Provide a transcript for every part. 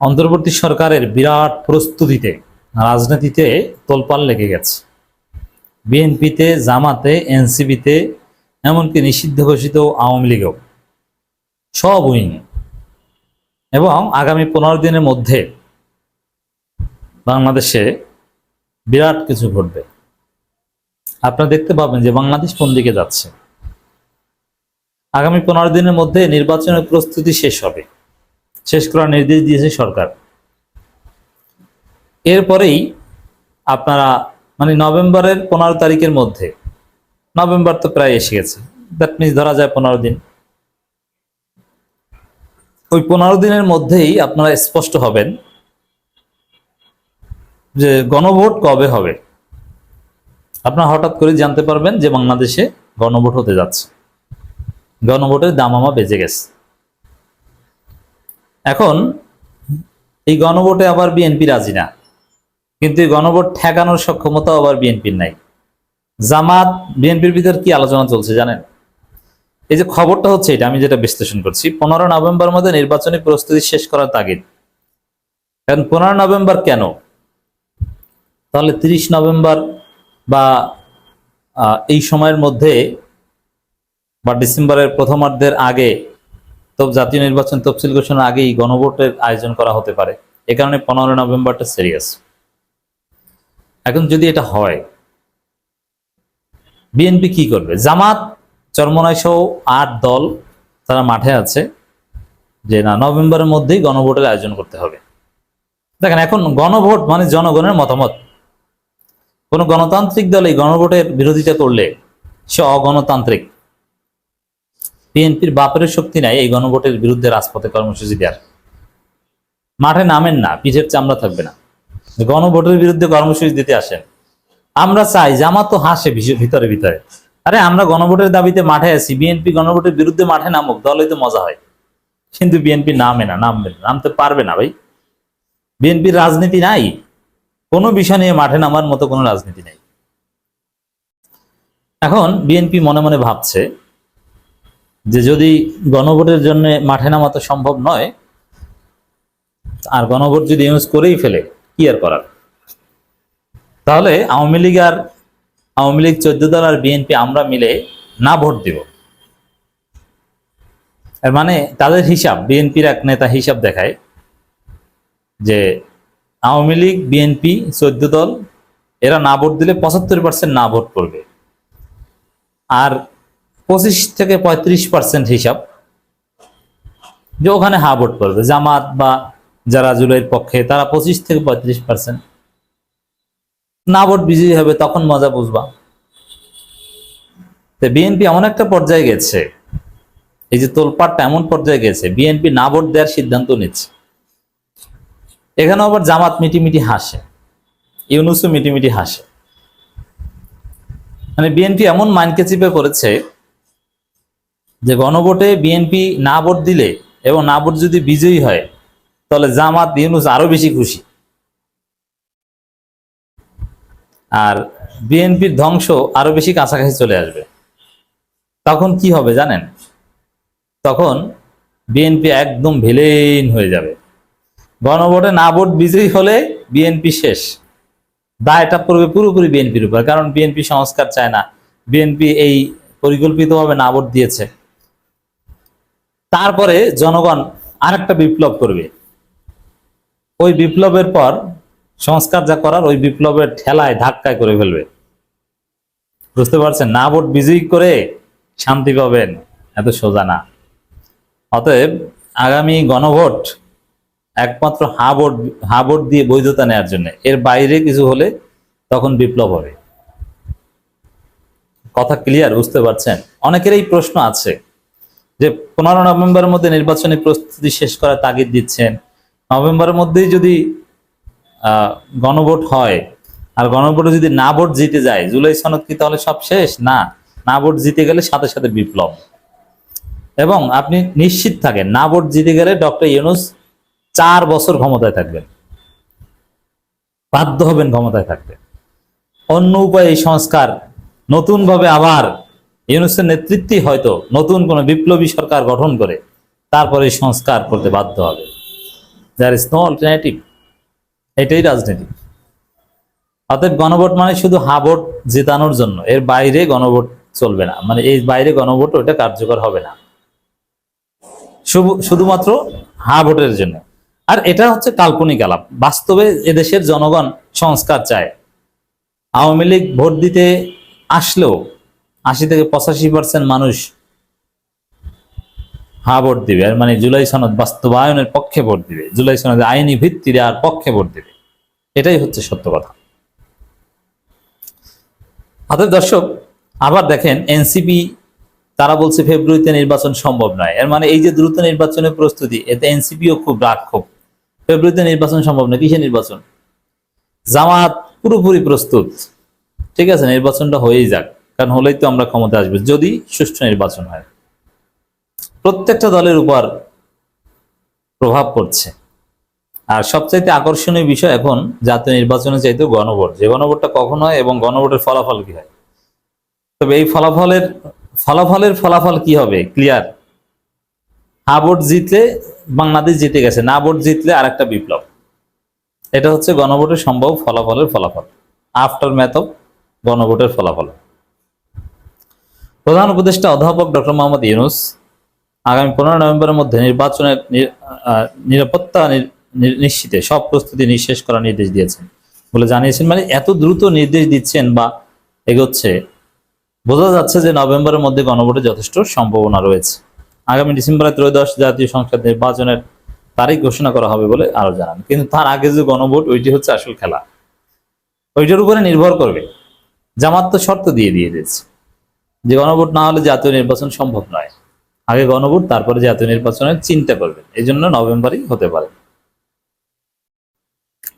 অন্তর্বর্তী সরকারের বিরাট প্রস্তুতিতে রাজনীতিতে তোলপাল লেগে গেছে। বিএনপিতে, জামাতে, এনসিপিতে, এমনকি নিষিদ্ধ ঘোষিত আওয়ামী লীগও। সব উইং। এবং আগামী পনেরো দিনের মধ্যে বাংলাদেশে বিরাট কিছু ঘটবে। আপনারা দেখতে পাবেন যে বাংলাদেশ কোন দিকে যাচ্ছে। আগামী পনেরো দিনের মধ্যে নির্বাচনের প্রস্তুতি শেষ হবে। শেষ করার নির্দেশ দিয়েছে সরকার। এরপরেই আপনারা মানে নভেম্বরের পনেরো তারিখের মধ্যে, নভেম্বর তো প্রায় এসে গেছে দ্যাট মিনস ধরা যায় পনেরো দিন। ওই পনেরো দিনের মধ্যেই আপনারা স্পষ্ট হবেন যে গণভোট কবে হবে। আপনারা হঠাৎ করে জানতে পারবেন যে বাংলাদেশে গণভোট হতে যাচ্ছে। গণভোটের দামামা বেজে গেছে। এখন এই গণভোটে আবার বিএনপি রাজি না। কিন্তু এই গণভোট ঠেকানোর সক্ষমতাও আবার বিএনপির নাই। জামাত, বিএনপির ভিতর কি আলোচনা চলছে জানেন? এই যে খবরটা হচ্ছে এটা, আমি যেটা বিশ্লেষণ করছি, পনেরো নভেম্বর মধ্যে নির্বাচনী প্রস্তুতি শেষ করার তাগিদ। কারণ পনেরো নভেম্বর কেন? তাহলে তিরিশ নভেম্বর বা এই সময়ের মধ্যে বা ডিসেম্বরের প্রথমার্ধের আগে তো জাতীয় নির্বাচন তফসিল ঘোষণার আগেই গণভোটের আয়োজন করা হতে পারে। এ কারণে পনেরো নভেম্বরটা সিরিয়াস এখন যদি এটা হয় বিএনপি কি করবে? জামাত, চরমনাই সহ আট দল তারা মাঠে আছে যে না, নভেম্বরের মধ্যেই গণভোটের আয়োজন করতে হবে। দেখেন, এখন গণভোট মানে জনগণের মতামত। কোন গণতান্ত্রিক দল এই গণভোটের বিরোধিতা করলে সে অগণতান্ত্রিক। বিএনপির বাপের শক্তি নাই এই গণভোটের বিরুদ্ধে রাজপথে কর্মসূচি দেওয়ার। মাঠে নামেন না, পিঠের চামড়া থাকবে না। গণভোটের বিরুদ্ধে কর্মসূচি দিতে আসেন। আমরা চাই জামাত তো হাসে ভিতরে ভিতরে। আরে আমরা গণভোটের দাবিতে মাঠে আছি, বিএনপি গণভোটের বিরুদ্ধে মাঠে নামুক, দলে তো মজা হয়। কিন্তু বিএনপি নামে না, নামবে না, নামতে পারবে না ভাই। বিএনপির রাজনীতি নাই। কোনো বিষয় নিয়ে মাঠে নামার মতো কোনো রাজনীতি নাই। এখন বিএনপি মনে মনে ভাবছে যে যদি গণভোটের জন্য মাঠে নামা তো সম্ভব নয়, আর গণভোট যদি ইউজ করেই ফেলে, কি আর করার? তাহলে আওয়ামী লীগ আর আওয়ামী লীগ চোদ্দ দল আর বিএনপি আমরা মিলে না ভোট দিব। এর মানে তাদের হিসাব, বিএনপির এক নেতা হিসাব দেখায় যে আওয়ামী লীগ, বিএনপি, চোদ্দ দল, এরা না ভোট দিলে পঁচাত্তর পার্সেন্ট না ভোট করবে। আর পঁচিশ থেকে পঁয়ত্রিশ পার্সেন্ট হিসাব যে ওখানে হা ভোট করবে। জামাত বা যারা জুলাইয়ের পক্ষে, তারা পঁচিশ থেকে পঁয়ত্রিশ পার্সেন্ট না ভোট বিজয়ী হবে, তখন মজা বুঝবা। তো বিএনপি এমন একটা পর্যায়ে গেছে, এই যে তোলপাটটা এমন পর্যায়ে গেছে, বিএনপি না ভোট দেওয়ার সিদ্ধান্ত নিচ্ছে। এখানে আবার জামাত মিটিমিটি হাসে, ইউনুসও মিটিমিটি হাসে। মানে বিএনপি এমন মাইন্ডকে চিপে করেছে যে গণভোটে বিএনপি না ভোট দিলে এবং না ভোট যদি বিজয়ী হয়, তাহলে জামাত ইউনুস আরও বেশি খুশি। আর বিএনপির ধ্বংস আরও বেশি কাছাকাছি চলে আসবে। তখন কি হবে জানেন? তখন বিএনপি একদম ভিলেন হয়ে যাবে। গণভোটে না ভোট বিজয়ী হলে বিএনপি শেষ। দায়টা পড়বে পুরোপুরি বিএনপির উপর, কারণ বিএনপি সংস্কার চায় না। বিএনপি এই পরিকল্পিতভাবে না ভোট দিয়েছে। তারপরে জনগণ আরেকটা বিপ্লব করবে। ওই বিপ্লবের পর সংস্কার যা করার, ওই বিপ্লবের ঠেলায় ধাক্কায় করে ফেলবে। বুঝতে পারছেন? না ভোট বিজয়ী করে শান্তি পাবেন এত সোজা না। অতএব আগামী গণভোট একমাত্র হা ভোট হা ভোট দিয়ে বৈধতা নেওয়ার জন্য। এর বাইরে কিছু হলে তখন বিপ্লব হবে। কথা ক্লিয়ার বুঝতে পারছেন? অনেকের এই প্রশ্ন আছে। যে পনেরো নভেম্বরের মধ্যে নির্বাচনী প্রস্তুতি শেষ করার তাগিদ দিচ্ছেন। নভেম্বরের মধ্যেই যদি গণভোট হয়, আর গণভোটে যদি না ভোট জিতে যায়, জুলাই সনদ কি তাহলে সব শেষ? না। না ভোট জিতে গেলে সাথে সাথে বিপ্লব। এবং আপনি নিশ্চিত থাকেন, না ভোট জিতে গেলে ডক্টর ইউনুস চার বছর ক্ষমতায় থাকবেন। বাধ্য হবেন ক্ষমতায় থাকতে। অন্য উপায়ে এই সংস্কার নতুনভাবে আবার ইউনুসের নেতৃত্বে হয়তো নতুন কোনো বিপ্লবী সরকার গঠন করে তারপরে সংস্কার করতে বাধ্য হবে। দ্যার ইজ নো অল্টারনেটিভ এটাই রাজনীতি। অতএব গণভোট মানে শুধু হা ভোট জেতানোর জন্য। এর বাইরে গণভোট চলবে না। মানে এই বাইরে গণভোট ওটা কার্যকর হবে না। শুধুমাত্র হা ভোটের জন্য। আর এটা হচ্ছে কাল্পনিক আলাপ। বাস্তবে এদেশের জনগণ সংস্কার চায়। আওয়ামী লীগ ভোট দিতে আসলেও আশি থেকে পঁচাশি পার্সেন্ট মানুষ হা ভোট দিবে। আর মানে জুলাই সনদ বাস্তবায়নের পক্ষে ভোট দিবে। জুলাই সনদ আইনি ভিত্তি দেওয়ার পক্ষে ভোট দিবে। এটাই হচ্ছে সত্য কথা। অতএব দর্শক, আবার দেখেন এনসিপি, তারা বলছে ফেব্রুয়ারিতে নির্বাচন সম্ভব নয়। এর মানে এই যে দ্রুত নির্বাচনের প্রস্তুতি, এতে এনসিপিও খুব রাগ ফেব্রুয়ারিতে নির্বাচন সম্ভব নয়, কিসের নির্বাচন? জামাত পুরোপুরি প্রস্তুত। ঠিক আছে, নির্বাচনটা হয়েই যাক। কারণ হলেই তো আমরা ক্ষমতা আসবে, যদি সুষ্ঠু নির্বাচন হয়। প্রত্যেকটা দলের উপর প্রভাব পড়ছে। আর সবচাইতে আকর্ষণীয় বিষয় এখন জাতীয় নির্বাচনে চাইতে গণভোট। যে গণভোটটা কখন হয় এবং গণভোটের ফলাফল কি হয়? তবে এই ফলাফলের ফলাফলের ফলাফল কি হবে? ক্লিয়ার? হা ভোট জিতলে বাংলাদেশ জিতে গেছে, না ভোট জিতলে আর একটা বিপ্লব। এটা হচ্ছে গণভোটের সম্ভব ফলাফলের ফলাফল। আফটার ম্যাথ অফ গণভোটের ফলাফল। প্রধান উপদেষ্টা অধ্যাপক ডক্টর মোহাম্মদ ইউনুস আগামী পনেরো নভেম্বরের মধ্যে নির্বাচনের নিরাপত্তা নিশ্চিতে সব প্রস্তুতি নিঃশেষ করার নির্দেশ দিয়েছেন বলে জানিয়েছেন। মানে এত দ্রুত নির্দেশ দিচ্ছেন বা এগোচ্ছে, বোঝা যাচ্ছে যে নভেম্বরের মধ্যে গণভোটের যথেষ্ট সম্ভাবনা রয়েছে। আগামী ডিসেম্বরে ত্রয়োদশ জাতীয় সংসদ নির্বাচনের তারিখ ঘোষণা করা হবে বলে আরও জানান। কিন্তু তার আগে যে গণভোট, ওইটি হচ্ছে আসল খেলা। ওইটার উপরে নির্ভর করবে। জামাত তো শর্ত দিয়ে দিয়ে দিয়েছে। যে গণভোট না হলে জাতীয় নির্বাচন সম্ভব নয়। আগে গণভোট, তারপরে জাতীয় নির্বাচনের চিন্তা করবেন। এই জন্য নভেম্বরই হতে পারে।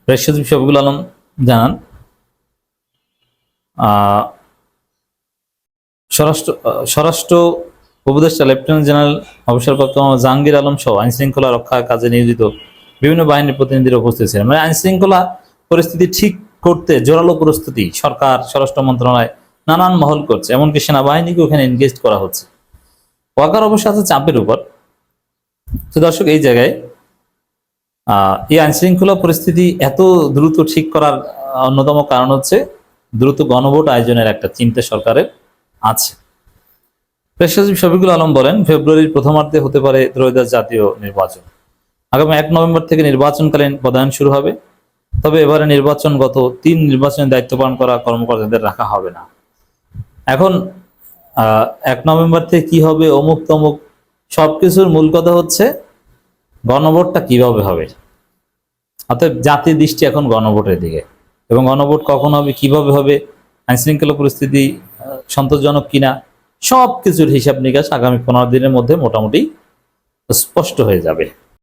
প্রেস শফিকুল আলম জানান স্বরাষ্ট্র স্বরাষ্ট্র উপদেষ্টা লেফটেন্যান্ট জেনারেল অবসরপ্রাপ্ত জাহাঙ্গীর আলম সহ আইন শৃঙ্খলা রক্ষার কাজে নিয়োজিত বিভিন্ন বাহিনীর প্রতিনিধিরা উপস্থিত ছিলেন। মানে আইন শৃঙ্খলা পরিস্থিতি ঠিক করতে জোরালো প্রস্তুতি সরকার, স্বরাষ্ট্র মন্ত্রণালয় নানান মহল করছে এমনকি সেনাবাহিনীকে ওখানে এনগেজ করা হচ্ছে। ওয়াকার অবশ্য আছে চাপের উপর। তো দর্শক এই জায়গায় আহ, এই আইনশৃঙ্খলা পরিস্থিতি এত দ্রুত ঠিক করার অন্যতম কারণ হচ্ছে দ্রুত গণভোট আয়োজনের একটা চিন্তা সরকারের আছে। প্রেস সচিব শফিকুল আলম বলেন ফেব্রুয়ারির প্রথমার্ধে হতে পারে ত্রয়োদশ জাতীয় নির্বাচন। আগামী এক নভেম্বর থেকে নির্বাচনকালীন পদায়ন শুরু হবে। তবে এবারে নির্বাচন গত তিন নির্বাচনের দায়িত্ব পালন করা কর্মকর্তাদের রাখা হবে না। এখন এক নভেম্বর থেকে কি হবে, অমুক তমুক সব কিছুর মূল কথা হচ্ছে গণভোটটা কীভাবে হবে? অতএব জাতির দৃষ্টি এখন গণভোটের দিকে। এবং গণভোট কখন হবে, কীভাবে হবে আইন শৃঙ্খলা পরিস্থিতি সন্তোষজনক কিনা সব কিছুর হিসাব নিকাশ আগামী পনেরো দিনের মধ্যে মোটামুটি স্পষ্ট হয়ে যাবে।